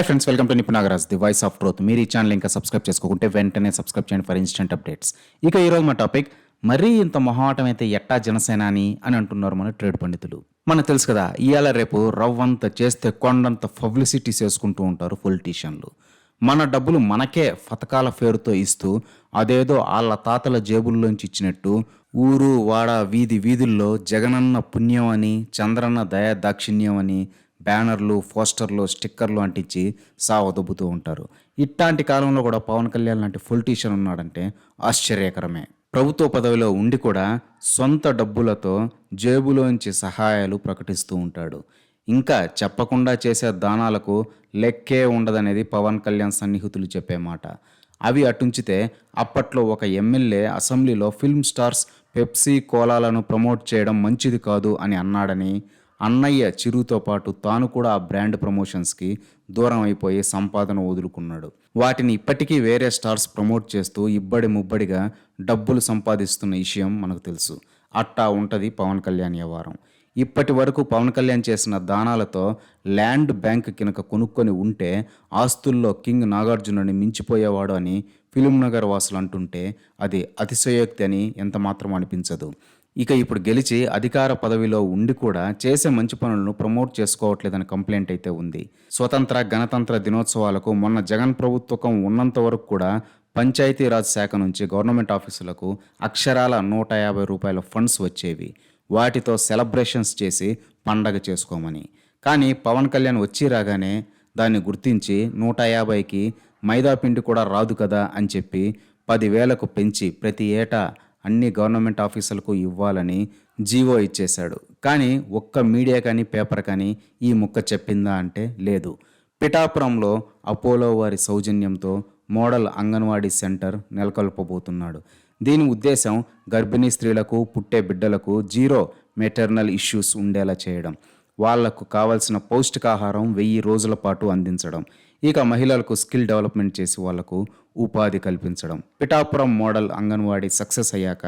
Hi friends welcome to Nipu Nagaraj the voice of truth మీరు ఈ channel ఇంకా subscribe చేసుకోకుంటే వెంటనే సబ్స్క్రైబ్ చేయండి ఫర్ ఇన్స్టెంట్ అప్డేట్స్ ఇక ఈరోజు మా టాపిక్ మరీ ఇంత మొహాటం అయితే ఎట్టా జనసేన అని అంటున్నారు మన ట్రేడ్ పండితులు. మనకు తెలుసు కదా ఇవాళ రేపు రవ్వంత చేస్తే కొండంత పబ్లిసిటీ చేసుకుంటూ ఉంటారు పొలిటీషియన్లు మన డబ్బులు మనకే పథకాల పేరుతో ఇస్తూ అదేదో వాళ్ళ తాతల జేబుల్లోంచి ఇచ్చినట్టు ఊరు వాడ వీధి వీధుల్లో జగనన్న పుణ్యం అని చంద్రన్న దయా దాక్షిణ్యం అని బ్యానర్లు పోస్టర్లు స్టిక్కర్లు అంటించి సావదొబ్బుతూ ఉంటారు. ఇట్లాంటి కాలంలో కూడా పవన్ కళ్యాణ్ లాంటి పొలిటీషియన్ ఉన్నాడంటే ఆశ్చర్యకరమే. ప్రభుత్వ పదవిలో ఉండి కూడా సొంత డబ్బులతో జేబులోంచి సహాయాలు ప్రకటిస్తూ ఉంటాడు. ఇంకా చెప్పకుండా చేసే దానాలకు లెక్కే ఉండదనేది పవన్ కళ్యాణ్ సన్నిహితులు చెప్పే మాట. అవి అటుంచితే అప్పట్లో ఒక ఎమ్మెల్యే అసెంబ్లీలో ఫిల్మ్ స్టార్స్ పెప్సీ కోలాలను ప్రమోట్ చేయడం మంచిది కాదు అని అన్నాడని అన్నయ్య చిరుతో పాటు తాను కూడా ఆ బ్రాండ్ ప్రమోషన్స్కి దూరం అయిపోయి సంపాదన వదులుకున్నాడు. వాటిని ఇప్పటికీ వేరే స్టార్స్ ప్రమోట్ చేస్తూ ఇబ్బడి ముబ్బడిగా డబ్బులు సంపాదిస్తున్న విషయం మనకు తెలుసు. అట్టా ఉంటుంది పవన్ కళ్యాణ్ వ్యవహారం ఇప్పటి వరకు పవన్ కళ్యాణ్ చేసిన దానాలతో ల్యాండ్ బ్యాంక్ కినక కొనుక్కొని ఉంటే ఆస్తుల్లో కింగ్ నాగార్జునుని మించిపోయేవాడు అని ఫిలిం నగర్ వాసులు అంటుంటే అది అతిశయోక్తి అని ఎంత మాత్రం అనిపించదు. ఇక ఇప్పుడు గెలిచి అధికార పదవిలో ఉండి కూడా చేసే మంచి పనులను ప్రమోట్ చేసుకోవట్లేదని కంప్లైంట్ అయితే ఉంది. స్వతంత్ర గణతంత్ర దినోత్సవాలకు మొన్న జగన్ ప్రభుత్వం ఉన్నంత వరకు కూడా పంచాయతీరాజ్ శాఖ నుంచి గవర్నమెంట్ ఆఫీసులకు అక్షరాల నూట యాభై రూపాయల ఫండ్స్ వచ్చేవి. వాటితో సెలబ్రేషన్స్ చేసి పండగ చేసుకోమని. కానీ పవన్ కళ్యాణ్ వచ్చి రాగానే దాన్ని గుర్తించి నూట యాభైకి మైదా పిండి కూడా రాదు కదా అని చెప్పి పదివేలకు పెంచి ప్రతి ఏటా అన్ని గవర్నమెంట్ ఆఫీసులకు ఇవ్వాలని జీవో ఇచ్చేశాడు. కానీ ఒక్క మీడియా కానీ పేపర్ కానీ ఈ ముక్క చెప్పిందా అంటే లేదు. పిఠాపురంలో అపోలో వారి సౌజన్యంతో మోడల్ అంగన్వాడీ సెంటర్ నెలకొల్పబోతున్నాడు. దీని ఉద్దేశం గర్భిణీ స్త్రీలకు పుట్టే బిడ్డలకు జీరో మెటర్నల్ ఇష్యూస్ ఉండేలా చేయడం. వాళ్ళకు కావలసిన పౌష్టికాహారం వెయ్యి రోజుల పాటు అందించడం ఇక మహిళలకు స్కిల్ డెవలప్మెంట్ చేసి వాళ్ళకు ఉపాధి కల్పించడం. పిఠాపురం మోడల్ అంగన్వాడీ సక్సెస్ అయ్యాక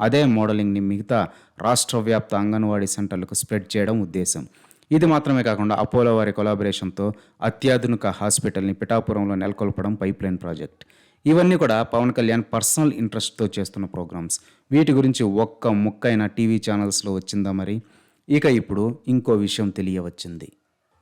అదే మోడలింగ్ని మిగతా రాష్ట్ర వ్యాప్త అంగన్వాడీ సెంటర్లకు స్ప్రెడ్ చేయడం ఉద్దేశం. ఇది మాత్రమే కాకుండా అపోలో వారి కొలాబరేషన్తో అత్యాధునిక హాస్పిటల్ని పిఠాపురంలో నెలకొల్పడం పైప్లైన్ ప్రాజెక్ట్. ఇవన్నీ కూడా పవన్ కళ్యాణ్ పర్సనల్ ఇంట్రెస్ట్తో చేస్తున్న ప్రోగ్రామ్స్. వీటి గురించి ఒక్క ముక్కైన టీవీ ఛానల్స్లో వచ్చిందా మరి? ఇక ఇప్పుడు ఇంకో విషయం తెలియవచ్చింది.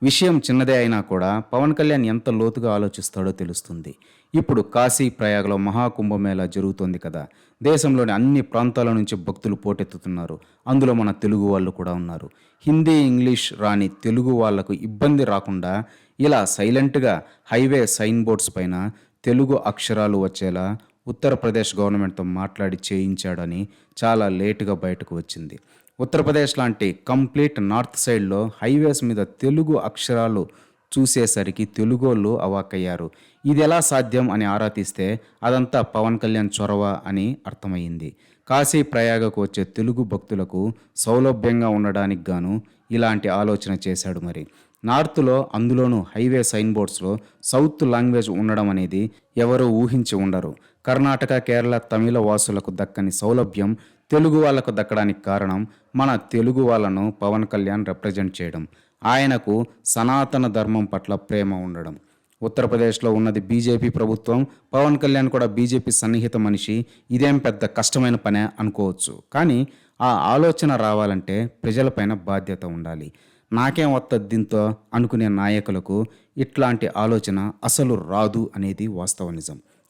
విషయం చిన్నదే అయినా కూడా పవన్ కళ్యాణ్ ఎంత లోతుగా ఆలోచిస్తాడో తెలుస్తుంది. ఇప్పుడు కాశీ ప్రయాగలో మహాకుంభమేళా జరుగుతోంది కదా. దేశంలోని అన్ని ప్రాంతాల నుంచి భక్తులు పోటెత్తుతున్నారు. అందులో మన తెలుగు వాళ్ళు కూడా ఉన్నారు. హిందీ ఇంగ్లీష్ రాని తెలుగు వాళ్ళకు ఇబ్బంది రాకుండా ఇలా సైలెంట్గా హైవే సైన్ బోర్డ్స్ పైన తెలుగు అక్షరాలు వచ్చేలా ఉత్తరప్రదేశ్ గవర్నమెంట్తో మాట్లాడి చేయించాడని చాలా లేటుగా బయటకు వచ్చింది. ఉత్తరప్రదేశ్ లాంటి కంప్లీట్ నార్త్ సైడ్లో హైవేస్ మీద తెలుగు అక్షరాలు చూసేసరికి తెలుగోళ్ళు అవాక్కయ్యారు. ఇది ఎలా సాధ్యం అని ఆరా తీస్తే అదంతా పవన్ కళ్యాణ్ చొరవ అని అర్థమైంది కాశీ ప్రయాగకు వచ్చే తెలుగు భక్తులకు సౌలభ్యంగా ఉండడానికి గాను ఇలాంటి ఆలోచన చేశాడు మరి. నార్త్లో అందులోనూ హైవే సైన్ బోర్డ్స్లో సౌత్ లాంగ్వేజ్ ఉండడం అనేది ఎవరూ ఊహించి ఉండరు. కర్ణాటక కేరళ తమిళ వాసులకు దక్కని సౌలభ్యం తెలుగు వాళ్ళకు దక్కడానికి కారణం మన తెలుగు వాళ్ళను పవన్ కళ్యాణ్ రిప్రజెంట్ చేయడం. ఆయనకు సనాతన ధర్మం పట్ల ప్రేమ ఉండడం. ఉత్తరప్రదేశ్లో ఉన్నది బీజేపీ ప్రభుత్వం పవన్ కళ్యాణ్ కూడా బీజేపీ సన్నిహిత మనిషి. ఇదేం పెద్ద కష్టమైన పనే అనుకోవచ్చు. కానీ ఆ ఆలోచన రావాలంటే ప్రజలపైన బాధ్యత ఉండాలి. నాకేం వస్తుంది దీంతో అనుకునే నాయకులకు ఇట్లాంటి ఆలోచన అసలు రాదు అనేది వాస్తవ నిజం.